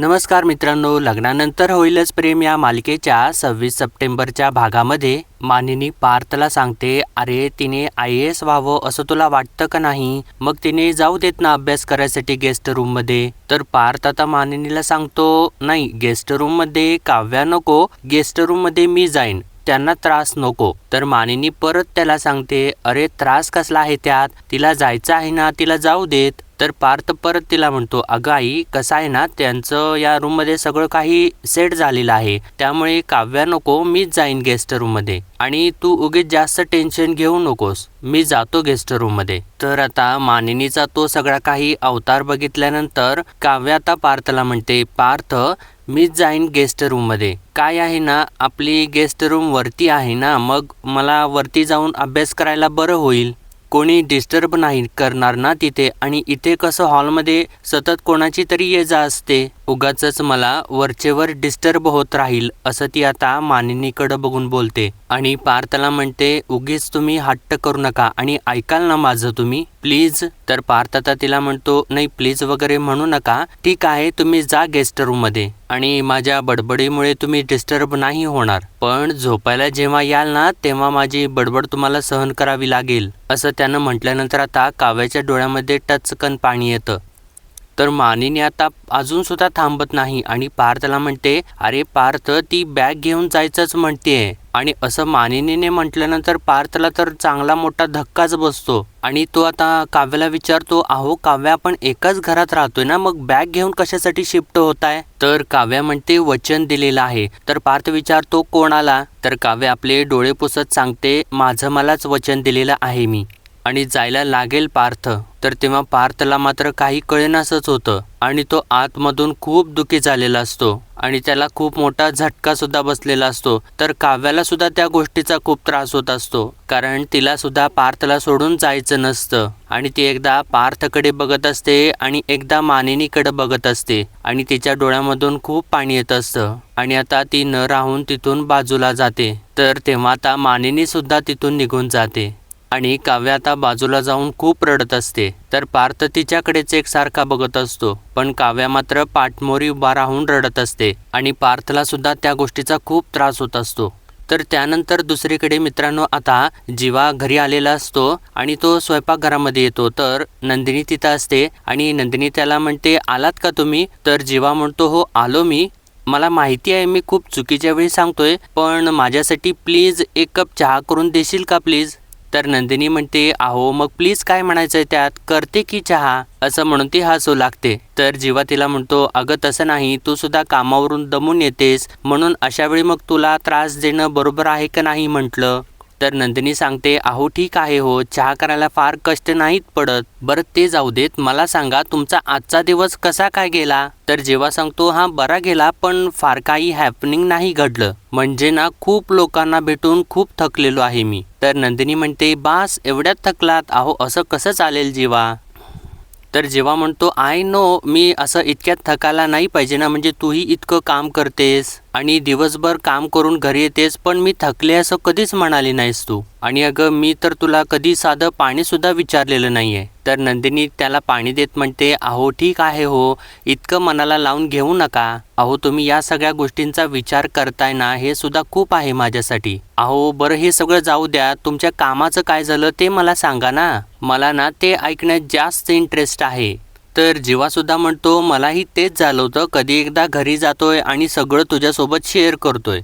नमस्कार मित्रांनो लग्नानंतर होईलच प्रेम या मालिकेच्या सव्वीस सप्टेंबरच्या भागामध्ये. मानिनी पार्थला सांगते अरे तिने आय एस व्हावं असं तुला वाटतं का नाही? मग तिने जाऊ देत ना अभ्यास करायसाठी गेस्ट रूममध्ये. तर पार्थ आता मानिनीला सांगतो नाही गेस्ट रूममध्ये काव्या नको गेस्ट रूममध्ये मी जाईन त्यांना त्रास नको. तर मानिनी परत त्याला सांगते अरे त्रास कसला आहे त्यात? तिला जायचं आहे ना तिला जाऊ देत. तर पार्थ परत तिला म्हणतो अगं आई कसं आहे ना त्यांचं या रूममध्ये सगळं काही सेट झालेलं आहे. त्यामुळे काव्या नको मीच जाईन गेस्ट रूममध्ये आणि तू उगीच जास्त टेन्शन घेऊ नकोस मी जातो गेस्ट रूममध्ये तर आता मानिनीचा तो सगळा काही अवतार बघितल्यानंतर काव्या आता पार्थला म्हणते पार्थ मीच जाईन गेस्ट रूममध्ये काय आहे ना आपली गेस्ट रूम वरती आहे ना मग मला वरती जाऊन अभ्यास करायला बरं होईल. कोणी डिस्टर्ब नाही करणार ना तिथे. आणि इथे कसं हॉलमध्ये सतत कोणाची तरी ये जा असते. उगाच मला वरचेवर डिस्टर्ब होत राहील असं ती आता मानिनीकडं बघून बोलते. आणि पार्थला म्हणते उगीच तुम्ही हट्ट करू नका आणि ऐकाल ना माझं तुम्ही प्लीज. तर पार्थ आता तिला म्हणतो नाही प्लीज वगैरे म्हणू नका. ठीक आहे तुम्ही जा गेस्ट रूममध्ये आणि माझ्या बडबडीमुळे तुम्ही डिस्टर्ब नाही होणार. पण झोपायला जेव्हा याल ना तेव्हा माझी बडबड तुम्हाला सहन करावी लागेल. असं त्यानं म्हटल्यानंतर आता काव्याच्या डोळ्यामध्ये टचकन पाणी येतं. तर मानिनी आता अजून सुद्धा थांबत नाही आणि पार्थला म्हणते अरे पार्थ ती बॅग घेऊन जायचंच म्हणते. आणि असं मानिनीने म्हटल्यानंतर पार्थला तर चांगला मोठा धक्काच बसतो. आणि तो आता काव्याला विचारतो अहो काव्या आपण एकाच घरात राहतोय ना मग बॅग घेऊन कशासाठी शिफ्ट होत आहे तर काव्या म्हणते वचन दिलेलं आहे. तर पार्थ विचारतो कोणाला? तर काव्या आपले डोळे पुसत सांगते माझं मलाच वचन दिलेलं आहे मी. आणि जायला लागेल पार्थ. तर तेव्हा पार्थला मात्र काही कळेनासच होतं आणि तो आतमधून खूप दुखी झालेला असतो आणि त्याला खूप मोठा झटका सुद्धा बसलेला असतो. तर काव्याला सुद्धा त्या गोष्टीचा खूप त्रास होत असतो कारण तिला सुद्धा पार्थला सोडून जायचं नसतं. आणि ती एकदा पार्थकडे बघत असते आणि एकदा मानिनीकडे बघत असते आणि तिच्या डोळ्यामधून खूप पाणी येत असतं. आणि आता ती न राहून तिथून बाजूला जाते. तर तेव्हा आता मानिनी सुद्धा तिथून निघून जाते. आणि काव्या आता बाजूला जाऊन खूप रडत असते. तर पार्थ तिच्याकडेच एकसारखा बघत असतो. पण काव्या मात्र पाठमोरी उभा राहून रडत असते आणि पार्थला सुद्धा त्या गोष्टीचा खूप त्रास होत असतो. तर त्यानंतर दुसरीकडे मित्रांनो आता जीवा घरी आलेला असतो आणि तो स्वयंपाकघरामध्ये येतो. तर नंदिनी तिथं असते आणि नंदिनी त्याला म्हणते आलात का तुम्ही? तर जीवा म्हणतो हो आलो मी. मला माहिती आहे मी खूप चुकीच्या वेळी सांगतोय पण माझ्यासाठी प्लीज एक कप चहा करून देशील का प्लीज? तर नंदिनी म्हणते अहो मग प्लीज काय म्हणायचंय त्यात? करते की चहा? असं म्हणून ती हसू लागते. तर जीवा तिला म्हणतो अगं तसं नाही तू सुद्धा कामावरून दमून येतेस. म्हणून अशा वेळी मग तुला त्रास देणं बरोबर आहे का नाही? म्हटलं. तर नंदिनी सांगते अहो ठीक आहे हो चहा करायला फार कष्ट नाहीत पडत. बरं ते जाऊ देत. मला सांगा तुमचा आजचा दिवस कसा काय गेला? तर जेव्हा सांगतो हा बरा गेला पण फार काही हॅपनिंग नाही घडलं. म्हणजे ना खूप लोकांना भेटून खूप थकलेलो आहे मी. तर नंदिनी म्हणते बास एवढ्यात थकलात? अहो असं कसं चालेल जीवा? तर जेव्हा म्हणतो आय नो मी असं इतक्यात थकायला नाही पाहिजे ना म्हणजे तूही इतकं काम करतेस. आणि दिवसभर काम करून घरी येतेस पण मी थकले असं कधीच म्हणाली नाहीस तू. आणि अगं मी तर तुला कधी साधं पाणीसुद्धा विचारलेलं नाही आहे तर नंदिनी त्याला पाणी देत म्हणते अहो ठीक आहे हो. इतकं मनाला लावून घेऊ नका. अहो तुम्ही या सगळ्या गोष्टींचा विचार करताय ना हे सुद्धा खूप आहे माझ्यासाठी. अहो बरं हे सगळं जाऊ द्या. तुमच्या कामाचं काय झालं ते मला सांगा ना. मला ना ते ऐकण्यात जास्त इंटरेस्ट आहे. तर जीवासुद्धा म्हणतो मलाही तेच झालं होतं. कधी एकदा घरी जातोय आणि सगळं तुझ्यासोबत शेअर करतोय.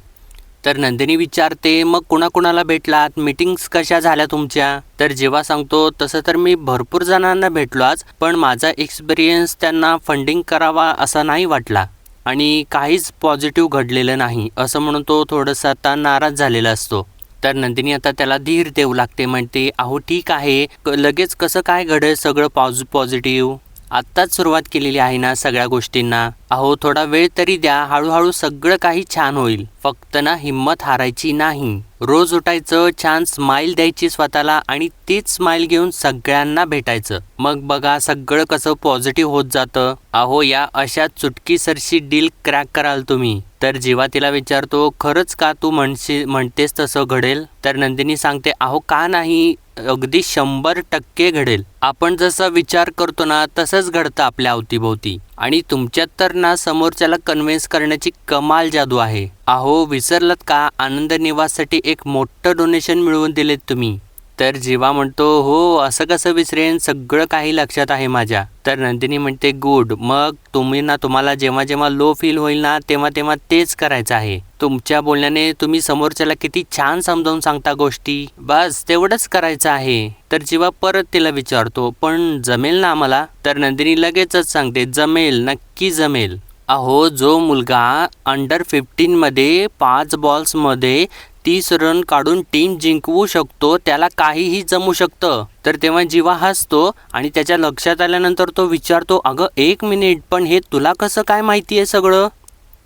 तर नंदिनी विचारते मग कुणाकुणाला भेटलात? मीटिंग्स कशा झाल्या तुमच्या? तर जेव्हा सांगतो तसं तर मी भरपूर जणांना भेटलो आज पण माझा एक्सपिरियन्स त्यांना फंडिंग करावा असा नाही वाटला आणि काहीच पॉझिटिव्ह घडलेलं नाही. असं म्हणून तो थोडंसं आता नाराज झालेला असतो. तर नंदिनी आता त्याला धीर देऊ लागते म्हणते अहो ठीक आहे. क- लगेच कसं काय घडेल सगळं पॉझ पॉझिटिव्ह आत्ताच सुरुवात केलेली आहे ना सगळ्या गोष्टींना. अहो थोडा वेळ तरी द्या. हळूहळू सगळं काही छान होईल. फक्त ना हिंमत हारायची नाही. रोज उठायचं छान स्माईल द्यायची स्वतःला आणि तीच स्माईल घेऊन सगळ्यांना भेटायचं. मग बघा सगळं कसं पॉझिटिव्ह होत जातं. अहो या अशा चुटकीसरशी डील क्रॅक कराल तुम्ही. तर जेव्हा तिला विचारतो खरंच का तू म्हणशी म्हणतेस तसं घडेल? तर नंदिनी सांगते अहो का नाही? अगदी शंभर टक्के घडेल. आपण जसा विचार करतो ना तसंच घडतं आपल्या अवतीभोवती. आणि तुमच्यात तर ना समोरच्याला कन्व्हिन्स करण्याची कमाल जादू आहे. अहो विसरलात का? आनंद निवाससाठी एक मोठं डोनेशन मिळवून दिलेत तुम्ही. तर जीवा म्हणतो हो असं कसं विसरेन? सगळं काही लक्षात आहे माझ्या. तर नंदिनी म्हणते गुड मग तुम्ही ना तुम्हाला जेव्हा जेव्हा लो फील होईल ना तेव्हा तेव्हा तेच करायचं आहे. तुमच्या बोलण्याने तुम्ही समोरच्याला किती छान समजावून सांगता गोष्टी. बस तेवढंच करायचं आहे. तर जीवा परत तिला विचारतो पण जमेल ना आम्हाला? तर नंदिनी लगेचच सांगते जमेल नक्की जमेल. अहो जो मुलगा अंडर फिफ्टीनमध्ये पाच बॉल्समध्ये तीस रन काढून टीम जिंकवू शकतो त्याला काहीही जमू शकतं. तर तेव्हा जीवा हसतो आणि त्याच्या लक्षात आल्यानंतर तो विचारतो अगं एक मिनिट पण हे तुला कसं काय माहिती आहे सगळं?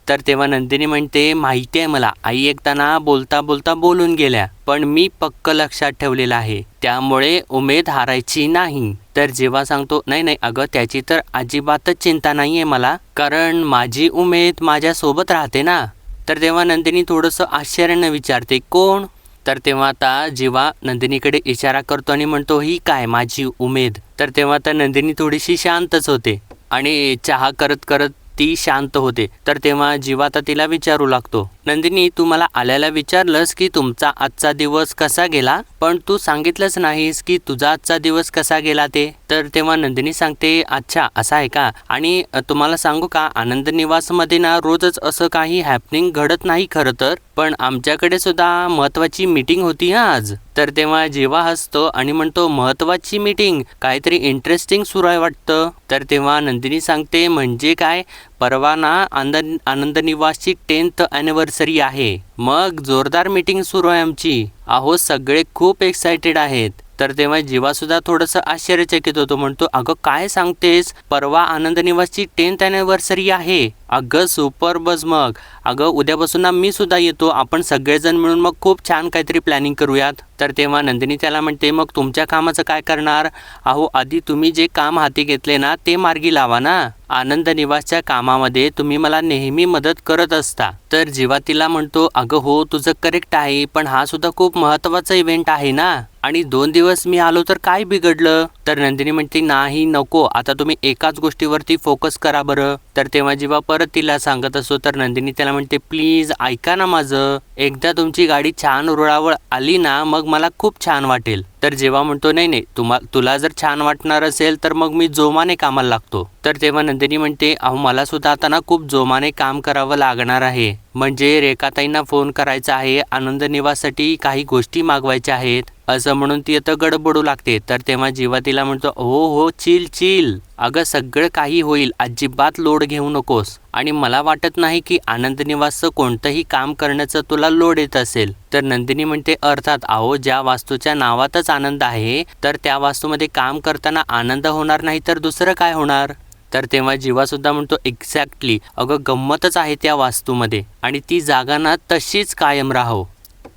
तर तेव्हा नंदिनी म्हणते माहिती आहे मला. आई एकताना बोलता बोलता बोलून गेल्या पण मी पक्क लक्षात ठेवलेलं आहे. त्यामुळे उमेद हारायची नाही. तर जेव्हा सांगतो नाही नाही अगं त्याची तर अजिबातच चिंता नाही आहे मला. कारण माझी उमेद माझ्यासोबत राहते ना. तर तेव्हा नंदिनी थोडंसं आश्चर्यानं विचारते कोण? तर तेव्हा आता जेव्हा नंदिनीकडे इशारा करतो आणि म्हणतो ही काय माझी उमेद? तर तेव्हा आता नंदिनी थोडीशी शांतच होते आणि चहा करत करत ती शांत होते. तर तेव्हा जीवा आता तिला विचारू लागतो नंदिनी तू मला आल्याला विचारलंस की तुमचा आजचा दिवस कसा गेला? पण तू सांगितलंच नाहीस की तुझा आजचा दिवस कसा गेला ते. तर तेव्हा नंदिनी सांगते अच्छा असा आहे का? आणि तुम्हाला सांगू का आनंद निवासमध्ये ना रोजच असं काही हॅपनिंग घडत नाही खरं तर? पण आमच्याकडे सुद्धा महत्वाची मीटिंग होती हा आज. तर तेव्हा जेव्हा हसतो आणि म्हणतो महत्वाची मीटिंग काहीतरी इंटरेस्टिंग सुरू आहे वाटतं. तर तेव्हा नंदिनी सांगते म्हणजे काय? परवा ना आनंद आनंदनिवासची टेन्थ ॲनिव्हर्सरी आहे. मग जोरदार मीटिंग सुरू आहे आमची. अहो सगळे खूप एक्सायटेड आहेत. तर तेव्हा जीवासुद्धा थोडंसं आश्चर्यचकित होतो. म्हणतो अगं काय सांगतेस? परवा आनंद निवासची टेन्थ ॲनिव्हर्सरी आहे. अगं सुपर बस मग. अगं उद्यापासून ना मी सुद्धा येतो. आपण सगळेजण मिळून मग खूप छान काहीतरी प्लॅनिंग करूयात. तर तेव्हा नंदिनी त्याला म्हणते मग तुमच्या कामाचं काय करणार? अहो आधी तुम्ही जे काम हाती घेतले ना ते मार्गी लावा ना. आनंद निवासच्या कामामध्ये तुम्ही मला नेहमी मदत करत असता. तर जेव्हा तिला म्हणतो अगं हो तुझं करेक्ट आहे पण हा सुद्धा खूप महत्त्वाचा इव्हेंट आहे ना. आणि दोन दिवस मी आलो तर काय बिघडलं? तर नंदिनी म्हणते नाही नको. आता तुम्ही एकाच गोष्टीवरती फोकस करा बरं. तर तेव्हा जेव्हा परत तिला सांगत असतो तर नंदिनी त्याला म्हणते प्लीज ऐका ना माझं. एकदा तुमची गाडी छान रुळावर आली ना मग मला खूप छान वाटेल. तर जेव्हा म्हणतो नाही नाही तुम्हा तुला जर छान वाटणार असेल तर मग मी जोमाने कामाला लागतो. तर तेव्हा नंदिनी म्हणते अहो मला सुद्धा आता ना खूप जोमाने काम करावं लागणार आहे. म्हणजे रेखाताईंना फोन करायचा आहे आनंद निवाससाठी काही गोष्टी मागवायच्या आहेत. असं म्हणून ती आता गडबडू लागते. तर तेव्हा जीवा तिला म्हणतो हो हो चिल चिल. अगं सगळं काही होईल. अजिबात लोड घेऊ नकोस. आणि मला वाटत नाही की आनंद निवासचं कोणतंही काम करण्याचं तुला लोड येत असेल. तर नंदिनी म्हणते अर्थात अहो ज्या वास्तूच्या नावातच आनंद आहे तर त्या वास्तूमध्ये काम करताना आनंद होणार नाही तर दुसरं काय होणार? तर तेव्हा जीवासुद्धा म्हणतो एक्झॅक्टली अगं गंमतच आहे त्या वास्तूमध्ये. आणि ती जागा ना तशीच कायम राहो.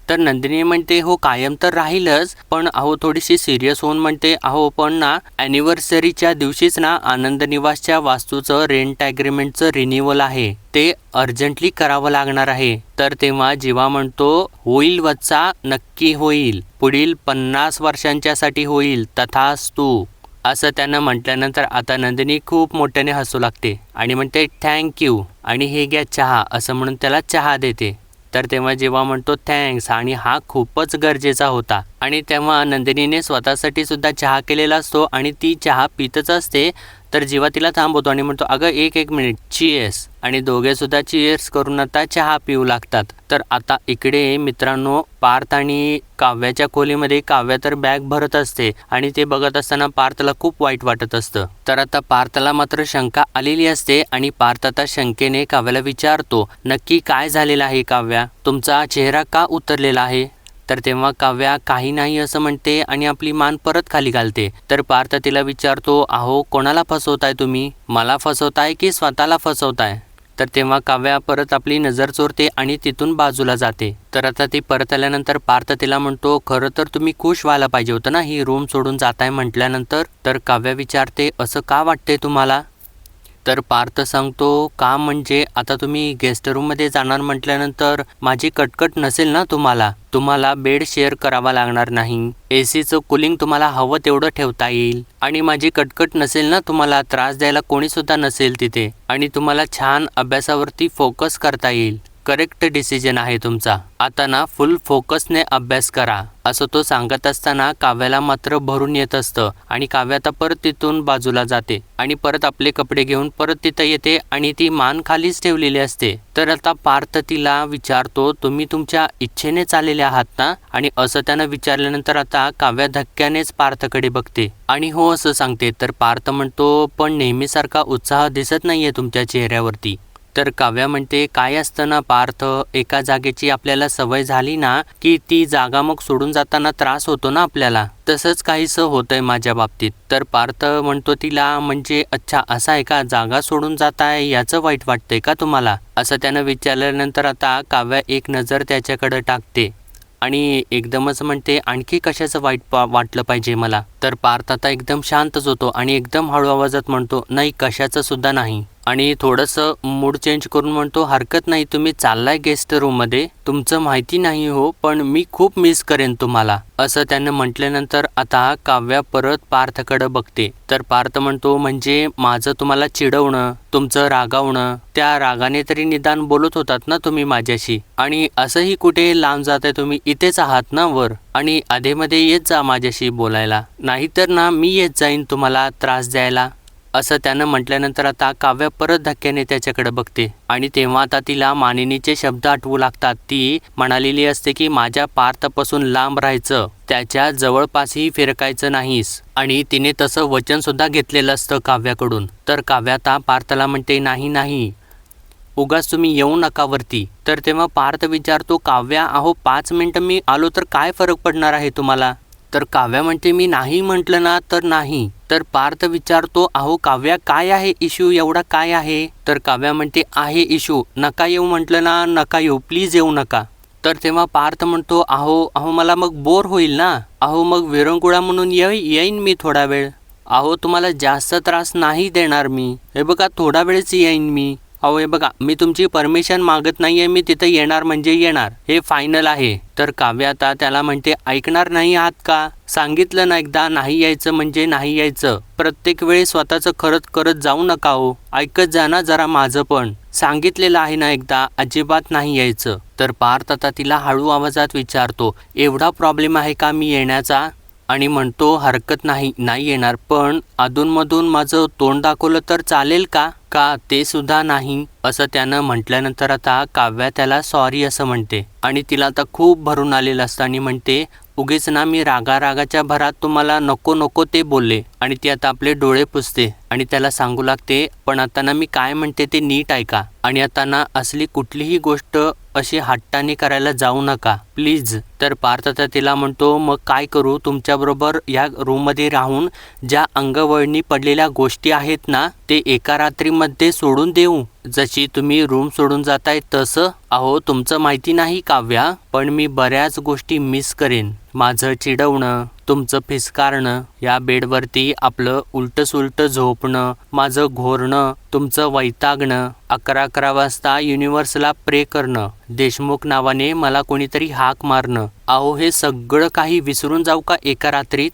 तर नंदिनी म्हणते हो कायम तर राहीलच पण अहो थोडीशी सिरियस होऊन म्हणते अहो पण ना ॲनिव्हर्सरीच्या दिवशीच ना आनंद निवासच्या वास्तूचं रेंट ॲग्रीमेंटचं रिन्युअल आहे. ते अर्जंटली करावं लागणार आहे. तर तेव्हा जीवा म्हणतो होईल वच्चा नक्की होईल. पुढील पन्नास वर्षांच्यासाठी होईल तथास्तू. असं त्यानं म्हटल्यानंतर आता नंदिनी खूप मोठ्याने हसू लागते आणि म्हणते थँक्यू आणि हे घ्या चहा. असं म्हणून त्याला चहा देते. तर तेव्हा जेव्हा म्हणतो थँक्स आणि हा खूपच गरजेचा होता. आणि तेव्हा नंदिनीने स्वतःसाठी सुद्धा चहा केलेला असतो आणि ती चहा पितच असते. तर जेव्हा तिला थांबवतो आणि म्हणतो अगं एक एक मिनिट चियर्स आणि दोघे सुद्धा चियर्स करून आता चहा पिऊ लागतात. तर आता इकडे मित्रांनो पार्थ आणि काव्याच्या खोलीमध्ये काव्या तर बॅग भरत असते आणि ते बघत असताना पार्थला खूप वाईट वाटत असतं. तर आता पार्थला मात्र शंका आलेली असते आणि पार्थ आता शंकेने काव्याला विचारतो नक्की काय झालेलं आहे काव्या? तुमचा चेहरा का उतरलेला आहे? तर तेव्हा काव्या काही नाही असं म्हणते आणि आपली मान परत खाली घालते. तर पार्थ तिला विचारतो अहो कोणाला फसवताय तुम्ही? मला फसवताय की स्वतःला फसवताय? तर तेव्हा काव्या परत आपली नजर चोरते आणि तिथून बाजूला जाते. तर आता ती परत आल्यानंतर पार्थ तिला म्हणतो खरं तर तुम्ही खुश व्हायला पाहिजे होतं ना ही रूम सोडून जाताय म्हटल्यानंतर? तर काव्या विचारते असं का वाटते तुम्हाला? तर पार्थ सांगतो का म्हणजे? आता तुम्ही गेस्ट रूममध्ये जाणार म्हटल्यानंतर माझी कटकट नसेल ना तुम्हाला? तुम्हाला बेड शेअर करावा लागणार नाही. ए सीचं कुलिंग तुम्हाला हवं तेवढं ठेवता येईल. आणि माझी कटकट नसेल ना तुम्हाला? त्रास द्यायला कोणीसुद्धा नसेल तिथे. आणि तुम्हाला छान अभ्यासावरती फोकस करता येईल. करेक्ट डिसिजन आहे तुमचा. आता ना फुल फोकसने अभ्यास करा. असं तो सांगत असताना काव्याला मात्र भरून येत असतं आणि काव्या आता परत तिथून बाजूला जाते आणि परत आपले कपडे घेऊन परत तिथं येते आणि ती मान खालीच ठेवलेली असते. तर आता पार्थ तिला विचारतो तुम्ही तुमच्या इच्छेने चाललेले आहात ना? आणि असं त्यानं विचारल्यानंतर आता काव्या धक्क्यानेच पार्थकडे बघते. आणि हो असं सांगते. तर पार्थ म्हणतो पण नेहमीसारखा उत्साह दिसत नाहीये तुमच्या चेहऱ्यावरती. तर काव्या म्हणते काय असतं ना पार्थ एका जागेची आपल्याला सवय झाली ना की ती जागा मग सोडून जाताना त्रास होतो ना आपल्याला? तसंच काहीसं होतंय माझ्या बाबतीत. तर पार्थ म्हणतो तिला म्हणजे अच्छा असा आहे का? जागा सोडून जाताय याचं वाईट वाटतंय का तुम्हाला? असं त्यानं विचारल्यानंतर आता काव्या एक नजर त्याच्याकडे टाकते आणि एकदमच म्हणते आणखी कशाचं वाईट पा वाटलं पाहिजे मला? तर पार्थ आता एकदम शांतच होतो आणि एकदम हळू आवाजात म्हणतो नाही कशाचं सुद्धा नाही. आणि थोडंसं मूड चेंज करून म्हणतो हरकत नाही तुम्ही चाललाय गेस्ट रूममध्ये तुमचं माहिती नाही हो पण मी खूप मिस करेन तुम्हाला. असं त्यानं म्हटल्यानंतर आता काव्या परत पार्थकडं बघते. तर पार्थ म्हणतो म्हणजे माझं तुम्हाला चिडवणं तुमचं रागावणं त्या रागाने तरी निदान बोलत होतात ना तुम्ही माझ्याशी. आणि असंही कुठे लांब जाताय तुम्ही इथेच आहात ना वर. आणि आधेमध्ये येत जा माझ्याशी बोलायला. नाहीतर ना मी येत जाईन तुम्हाला त्रास द्यायला. असं त्यानं म्हटल्यानंतर आता काव्य परत धक्क्याने त्याच्याकडे बघते. आणि तेव्हा आता तिला मानिनीचे शब्द आठवू लागतात. ती म्हणालेली असते की माझ्या पार्थपासून लांब राहायचं त्याच्या जवळपासही फिरकायचं नाहीस. आणि तिने तसं वचन सुद्धा घेतलेलं असतं काव्याकडून. तर काव्य आता पार्थला म्हणते नाही नाही. उगाच तुम्ही येऊ नका वरती. तर तेव्हा पार्थ विचारतो काव्या अहो पाच मिनटं मी आलो तर काय फरक पडणार आहे तुम्हाला? तर काव्या म्हणते मी नाही म्हटलं ना तर नाही. तर पार्थ विचारतो अहो काव्या काय आहे इश्यू एवढा काय आहे? तर काव्या म्हणते आहे इश्यू नका येऊ म्हटलं ना नका येऊ. प्लीज येऊ नका. तर तेव्हा पार्थ म्हणतो अहो अहो मला मग बोर होईल ना. अहो मग विरंगुळा म्हणून येईन मी थोडा वेळ. अहो तुम्हाला जास्त त्रास नाही देणार मी. हे बघा थोडा वेळच येईन मी. अहो हे बघा मी तुमची परमिशन मागत नाही आहे मी तिथं येणार म्हणजे येणार. हे फायनल आहे. तर काव्य आता त्याला म्हणते ऐकणार नाही आहात का? सांगितलं ना एकदा नाही यायचं म्हणजे नाही यायचं. प्रत्येक वेळी स्वतःचं खरंच करत जाऊ नका हो. ऐकत जा ना जरा माझं पण. सांगितलेलं आहे ना एकदा अजिबात नाही यायचं. तर पार्थ आता तिला हळू आवाजात विचारतो एवढा प्रॉब्लेम आहे का मी येण्याचा? आणि म्हणतो हरकत नाही नाही येणार पण अधूनमधून माझं तोंड दाखवलं तर चालेल का? का ते सुद्धा नाही असं त्यानं म्हटल्यानंतर आता काव्या त्याला सॉरी असं म्हणते. आणि तिला आता खूप भरून आलेलं असतं आणि म्हणते उगेच ना मी रागा रागाच्या भरात तुम्हाला नको नको ते बोलले. आणि ती आता आपले डोळे पुसते. आणि त्याला सांगू लागते पण आता ना मी काय म्हणते ते नीट ऐका. आणि आता ना असली कुठलीही गोष्ट अशी हट्टाने करायला जाऊ नका. प्लीज. तर पार्थ आता तिला म्हणतो मग काय करू? तुमच्याबरोबर या रूममध्ये राहून ज्या अंगवळणी पडलेल्या गोष्टी आहेत ना ते एका रात्रीमध्ये सोडून देऊ. जशी तुम्ही रूम सोडून जाताय तसं. अहो तुमचं माहिती नाही काव्या पण मी बऱ्याच गोष्टी मिस करेन. माझं चिडवणं तुमचं फिसकारणं या बेडवरती आपलं उलटं सुलटं झोपणं माझं घोरणं तुमचं वैतागणं अकरा अकरा वाजता युनिव्हर्सला प्रे करणं देशमुख नावाने मला कोणीतरी हाक मारणं. अहो हे सगळं काही विसरून जाऊ का एका रात्रीत?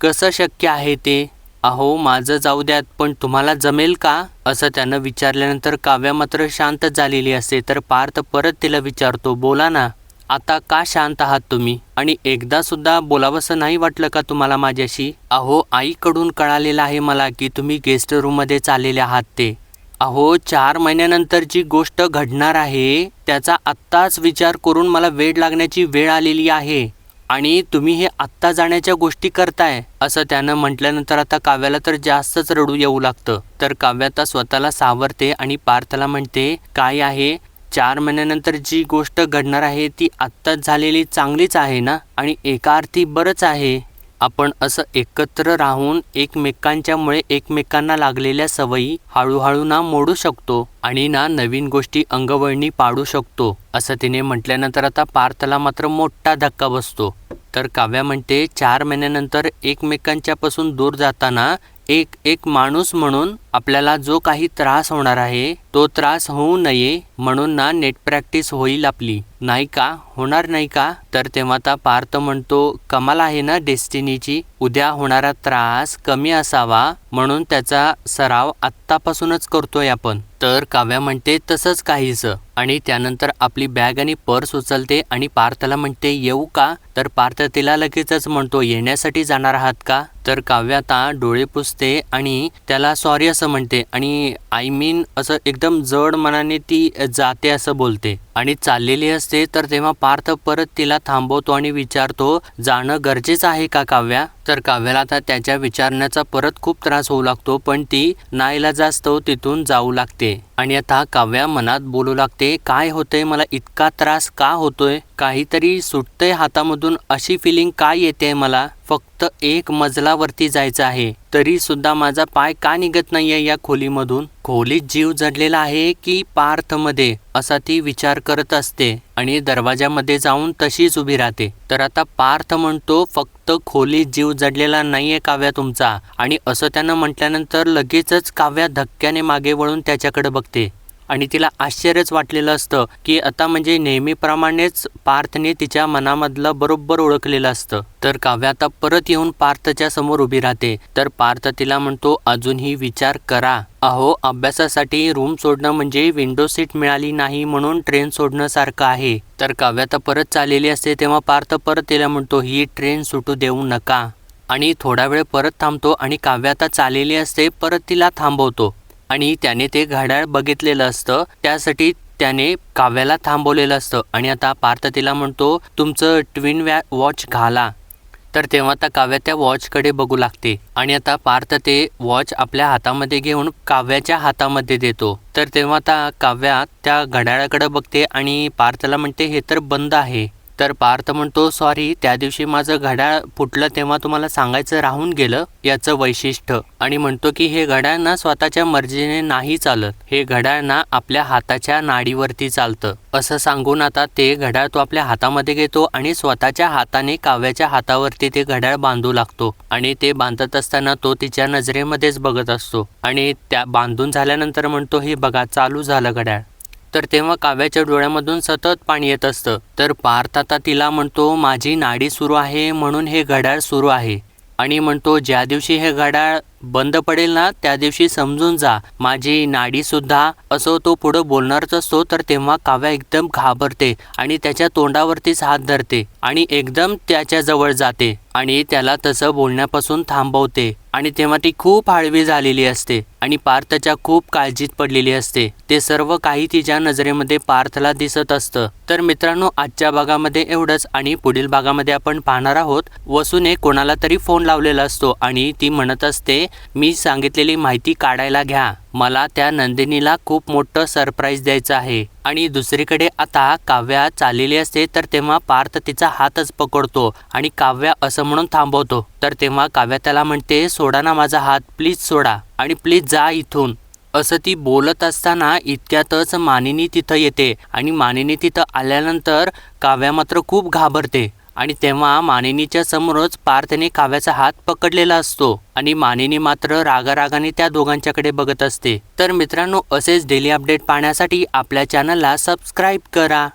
कसं शक्य आहे ते? अहो माझं जाऊ द्यात पण तुम्हाला जमेल का? असं त्यानं विचारल्यानंतर काव्या मात्र शांत झालेली असते तर पार्थ परत तिला विचारतो बोला ना आता का शांत आहात तुम्ही? आणि एकदा सुद्धा बोलावंसं नाही वाटलं का तुम्हाला माझ्याशी? अहो आईकडून कळालेलं आहे मला की तुम्ही गेस्ट रूममध्ये चाललेले आहात ते. अहो चार महिन्यानंतर जी गोष्ट घडणार आहे त्याचा आत्ताच विचार करून मला वेळ लागण्याची वेळ आलेली आहे. आणि तुम्ही हे आत्ता जाण्याच्या गोष्टी करताय असं त्यानं म्हटल्यानंतर आता काव्याला तर जास्तच रडू येऊ लागतं. तर काव्य आता स्वतःला सावरते आणि पार्थला म्हणते काय आहे? चार महिन्यानंतर जी गोष्ट घडणार आहे ती आत्ताच झालेली चांगलीच आहे ना? आणि एका अर्थी बरंच आहे. आपण असं एकत्र राहून एकमेकांच्यामुळे एकमेकांना लागलेल्या सवयी हळूहळू ना मोडू शकतो आणि ना नवीन गोष्टी अंगवळणी पाडू शकतो असं तिने म्हटल्यानंतर आता पार्थला मात्र मोठा धक्का बसतो. तर काव्या म्हणते चार महिन्यानंतर एकमेकांच्यापासून दूर जाताना एक एक माणूस म्हणून आपल्याला जो काही त्रास होणार आहे तो त्रास होऊ नये म्हणून ना नेट प्रॅक्टिस होईल आपली. नाही का? होणार नाही का? तर तेव्हा आता पार्थ म्हणतो कमाल आहे ना डेस्टिनीची. उद्या होणारा त्रास कमी असावा म्हणून त्याचा सराव आत्तापासूनच करतोय आपण. तर काव्या म्हणते तसंच काहीच आणि त्यानंतर आपली बॅग आणि पर्स उचलते आणि पार्थला म्हणते येऊ का? तर पार्थ तिला लगेचच म्हणतो येण्यासाठी जाणार आहात का? तर काव्य आता डोळे पुसते आणि त्याला सॉरी असं म्हणते. आणि आय मीन असं एकदम जड मनाने ती जाते असं बोलते. आणि चाललेली असते तर तेव्हा पार्थ परत तिला थांबवतो आणि विचारतो जाणं गरजेचं आहे का काव्या? तर काव्याला आता त्याच्या विचारण्याचा परत खूप त्रास होऊ लागतो पण ती नाईलाजास्तव तिथून जाऊ लागते. आणि आता काव्या मनात बोलू लागते काय होतंय? मला इतका त्रास का होतोय? काहीतरी सुटतंय हातामधून अशी फिलिंग काय येते मला? फक्त एक मजलावरती जायचं आहे. तरी सुद्धा माझा पाय का निघत नाहीये या खोलीमधून? खोलीत जीव जडलेला आहे की पार्थमध्ये? असा ती विचार करत असते आणि दरवाजामध्ये जाऊन तशीच उभी राहते. तर आता पार्थ म्हणतो फक्त खोलीत जीव जडलेला नाहीये काव्या तुमचा. आणि असं त्यानं म्हटल्यानंतर लगेचच काव्या धक्क्याने मागे वळून त्याच्याकडे बघते. आणि तिला आश्चर्यच वाटलेलं असतं की आता म्हणजे नेहमीप्रमाणेच पार्थने तिच्या मनामधलं बरोबर ओळखलेलं असतं. तर काव्या आता परत येऊन पार्थच्या समोर उभी राहते. तर पार्थ तिला म्हणतो अजूनही विचार करा. अहो अभ्यासासाठी रूम सोडणं म्हणजे विंडो सीट मिळाली नाही म्हणून ट्रेन सोडणं सारखं आहे. तर काव्या आता परत चाललेली असते तेव्हा पार्थ परत तिला म्हणतो ही ट्रेन सुटू देऊ नका. आणि थोडा वेळ परत थांबतो आणि काव्य आता चाललेली असते परत तिला थांबवतो. आणि त्याने ते घड्याळ बघितलेलं असतं. त्यासाठी त्याने काव्याला थांबवलेलं असतं. आणि आता पार्थ तिला म्हणतो तुमचं ट्विन वॅ वॉच घाला. तर तेव्हा आता काव्या त्या वॉचकडे बघू लागते. आणि आता पार्थ ते वॉच आपल्या हातामध्ये घेऊन काव्याच्या हातामध्ये देतो. तर तेव्हा आता काव्या त्या घड्याळाकडे बघते आणि पार्थला म्हणते हे तर बंद आहे. तर पार्थ म्हणतो सॉरी त्या दिवशी माझं घड्याळ फुटलं तेव्हा तुम्हाला सांगायचं राहून गेलं याचं वैशिष्ट्य. आणि म्हणतो की हे घड्याळ ना स्वतःच्या मर्जीने नाही चालत हे घड्याळ ना आपल्या हाताच्या नाडीवरती चालतं. असं सांगून आता ते घड्याळ तो आपल्या हातामध्ये घेतो आणि स्वतःच्या हाताने काव्याच्या हातावरती ते घड्याळ बांधू लागतो. आणि ते बांधत असताना तो तिच्या नजरेमध्येच बघत असतो. आणि त्या बांधून झाल्यानंतर म्हणतो हे बघा चालू झालं घड्याळ. तर तेव्हा काव्याच्या डोळ्यामधून सतत पाणी येत असतं. तर पार्थ आता तिला म्हणतो माझी नाडी सुरू आहे म्हणून हे घड्याळ सुरू आहे. आणि म्हणतो ज्या दिवशी हे घड्याळ बंद पडेल ना त्या दिवशी समजून जा. माझी नाडी सुद्धा असं तो पुढं बोलणारच असतो तर तेव्हा काव्या एकदम घाबरते आणि त्याच्या तोंडावरतीच हात धरते आणि एकदम त्याच्याजवळ जाते आणि त्याला तसं बोलण्यापासून थांबवते. आणि तेव्हा ती खूप हळवी झालेली असते आणि पार्थच्या खूप काळजीत पडलेली असते. ते सर्व काही तिच्या नजरेमध्ये पार्थला दिसत असतं. तर मित्रांनो आजच्या भागामध्ये एवढंच आणि पुढील भागामध्ये आपण पाहणार आहोत. वसूने कोणाला तरी फोन लावलेला असतो आणि ती म्हणत असते मी सांगितलेली माहिती काढायला घ्या. मला त्या नंदिनीला खूप मोठं सरप्राईज द्यायचं आहे. आणि दुसरीकडे आता काव्या चाललेली असते तर तेव्हा पार्थ तिचा हातच पकडतो आणि काव्या असं म्हणून थांबवतो. तर तेव्हा काव्या त्याला म्हणते सोडा ना माझा हात प्लीज सोडा. आणि प्लीज जा इथून. असं ती बोलत असताना इतक्यातच मानिनी तिथं येते. आणि मानिनी तिथं आल्यानंतर काव्या मात्र खूप घाबरते. आणि तेव्हा मानिनीच्या समोरच पार्थने काव्याचा हात पकडलेला असतो आणि मानिनी मात्र रागारागाने त्या दोघांच्याकडे बघत असते. तर मित्रांनो असेच डेली अपडेट पाहण्यासाठी आपल्या चॅनलला सबस्क्राईब करा.